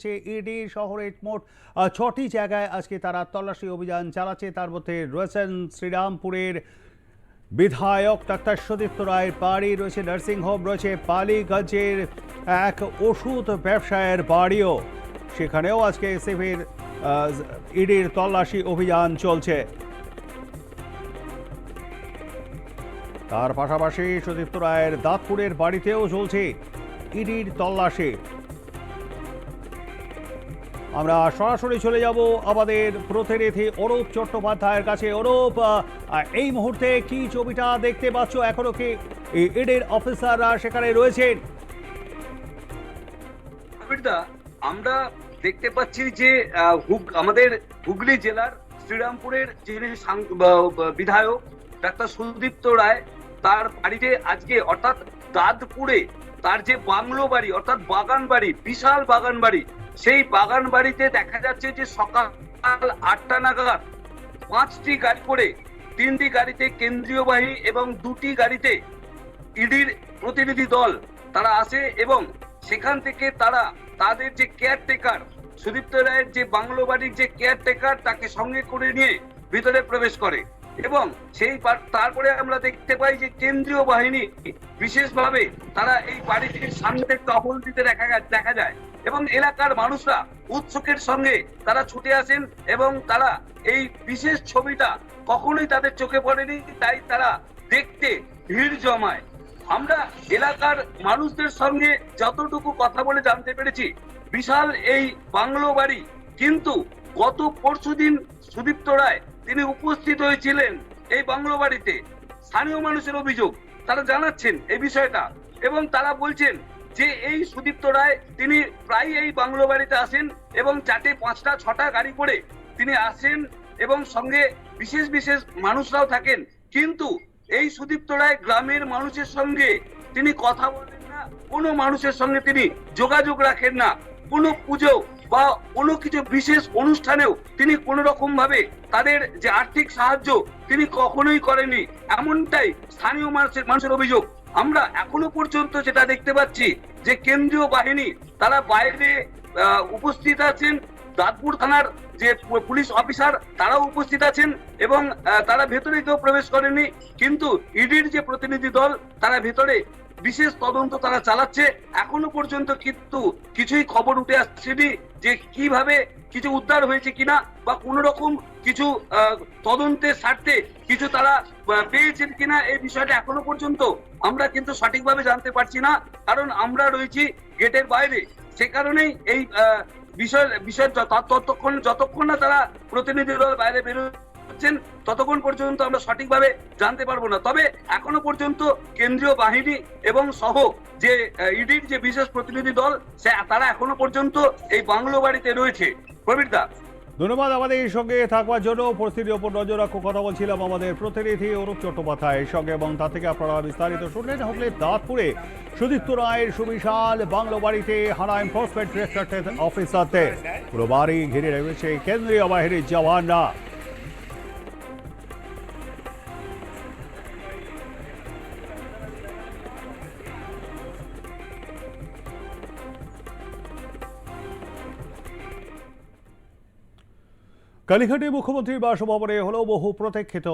হচ্ছে ইডি শহরের মোট ছটি জায়গায় আজকে তারা তল্লাশি অভিযান চালাচ্ছে। তার মধ্যে রয়েছেন শ্রীরামপুরের বিধায়ক ডাক্তার সুদীপ্ত রায়ের বাড়ি, রয়েছে নার্সিংহোম, রয়েছে পালিগঞ্জের এক ওষুধ ব্যবসায়ের বাড়িও। সেখানেও আজকে এসএফের ইডির তল্লাশি অভিযান চলছে। তার পাশাপাশি সুদীপ্ত রায়ের দাঁতপুরের বাড়িতেও চলছে ইডির তল্লাশি। আমরা সরাসরি চলে যাব আমাদের প্রতিনিধি অরূপ চট্টোপাধ্যায়ের কাছে। অরূপ এই মুহূর্তে কি ছবিটা দেখতে পাচ্ছ? এখনও কি ইডির অফিসাররা সেখানে রয়েছেন? আমরা দেখতে পাচ্ছি যে আমাদের হুগলি জেলার শ্রীরামপুরের যিনি বিধায়ক ডাক্তার সুদীপ্ত রায়, তার বাড়িতে আজকে অর্থাৎ দাঁতপুরে তার যে বাংলো বাড়ি, অর্থাৎ বাগান বাড়ি বিশাল বাগান বাড়ি সেই বাগান বাড়িতে দেখা যাচ্ছে যে সকাল আটটা নাগাদ পাঁচটি গাড়ি করে তিনটি গাড়িতে কেন্দ্রীয় বাহিনী এবং দুটি গাড়িতে ইডির প্রতিনিধি দল তারা আসে এবং সেখান থেকে তারা তাদের যে কেয়ারটেকার সুদীপ্ত রায়ের যে বাংলো বাড়ির যে কেয়ারটেকার তাকে সঙ্গে করে নিয়ে ভিতরে প্রবেশ করে এবং সেই তারপরে আমরা দেখতে পাই যে কেন্দ্রীয় বাহিনী বিশেষভাবে তারা এই বাড়িটির সামনে টহল দিতে দেখা দেখা যায়। এবং এলাকার মানুষরা উৎসুকের সঙ্গে তারা ছুটে আসেন এবং তারা এই বিশেষ ছবিটা কখনোই তাদের চোখে পড়েনি, তাই তারা দেখতে ভিড় জমায়। আমরা এলাকার মানুষদের সঙ্গে যতটুকু কথা বলে জানতে পেরেছি, বিশাল এই বাংলো বাড়ি কিন্তু গত পরশুদিন সুদীপ্ত রায় তিনি উপস্থিত হয়েছিলেন এই বাংলো বাড়িতে। স্থানীয় মানুষের অভিযোগ, তারা জানাচ্ছেন এই বিষয়টা এবং তারা বলছেন যে এই সুদীপ্ত রায়, তিনি প্রায় এই বাংলো বাড়িতে আসেন এবং চারটে পাঁচটা, ছটা গাড়ি করে তিনি আসেন এবং সঙ্গে বিশেষ বিশেষ মানুষরাও থাকেন। কিন্তু এই সুদীপ্ত রায় গ্রামের মানুষের সঙ্গে তিনি কথা বলেন না, কোনো মানুষের সঙ্গে তিনি যোগাযোগ রাখেন না। কোনো পুজো বা কোনো কিছু বিশেষ অনুষ্ঠানেও তিনি কোনো রকম ভাবে তাদের যে আর্থিক সাহায্য তিনি কখনোই করেননি। এমনটাই স্থানীয় মানুষের মানুষের অভিযোগ। আমরা এখনও পর্যন্ত যেটা দেখতে পাচ্ছি যে কেন্দ্রীয় বাহিনী, তারা বাইরে উপস্থিত আছেন। দাঁতপুর থানার যে পুলিশ অফিসার, তারাও উপস্থিত আছেন এবং তারা ভেতরে কেউ প্রবেশ করেনি। কিন্তু ইডির যে প্রতিনিধি দল, তারা ভেতরে বিশেষ তদন্ত তারা চালাচ্ছে। এখনও পর্যন্ত কিন্তু কিছুই খবর উঠে আসছেনি যে কীভাবে কিছু উদ্ধার হয়েছে কিনা বা কোন রকম কিছু তদন্তের স্বার্থে কিছু তারা পেয়েছেন কিনা এই বিষয়টা এখনও পর্যন্ত আমরা কিন্তু সঠিকভাবে জানতে পারছি না। কারণ আমরা রয়েছি গেটের বাইরে। সে কারণেই এই বিষয় বিষয় ততক্ষণ, যতক্ষণ না তারা প্রতিনিধি দল বাইরে বেরোচ্ছেন ততক্ষণ পর্যন্ত আমরা সঠিকভাবে জানতে পারব না। তবে এখনও পর্যন্ত কেন্দ্রীয় বাহিনী এবং সহ যে ইডির যে বিশেষ প্রতিনিধি দল, সে তারা এখনও পর্যন্ত এই বাংলো বাড়িতে রয়েছে। প্রবীর দা। ধন্যবাদ আমাদের এই সঙ্গে থাকবার জন্য। পরিস্থিতির ওপর নজর রাখো, কথা বলছিলাম আমাদের প্রতিনিধি অরূপ চট্টোপাধ্যায়ের সঙ্গে এবং তা থেকে আপনারা বিস্তারিত শুনলেন হলে দাঁতপুরে সুদীপ্ত রায়ের সুবিশাল বাংলো বাড়িতে হানা এনফোর্সমেন্ট ডিরেক্টরেট অফিসারদের পুরো বাড়ি ঘিরে রয়েছে কেন্দ্রীয় বাহিনীর জওয়ানরা। কালীঘাটে মুখ্যমন্ত্রীর বাসভবনে হল বহু প্রতীক্ষিত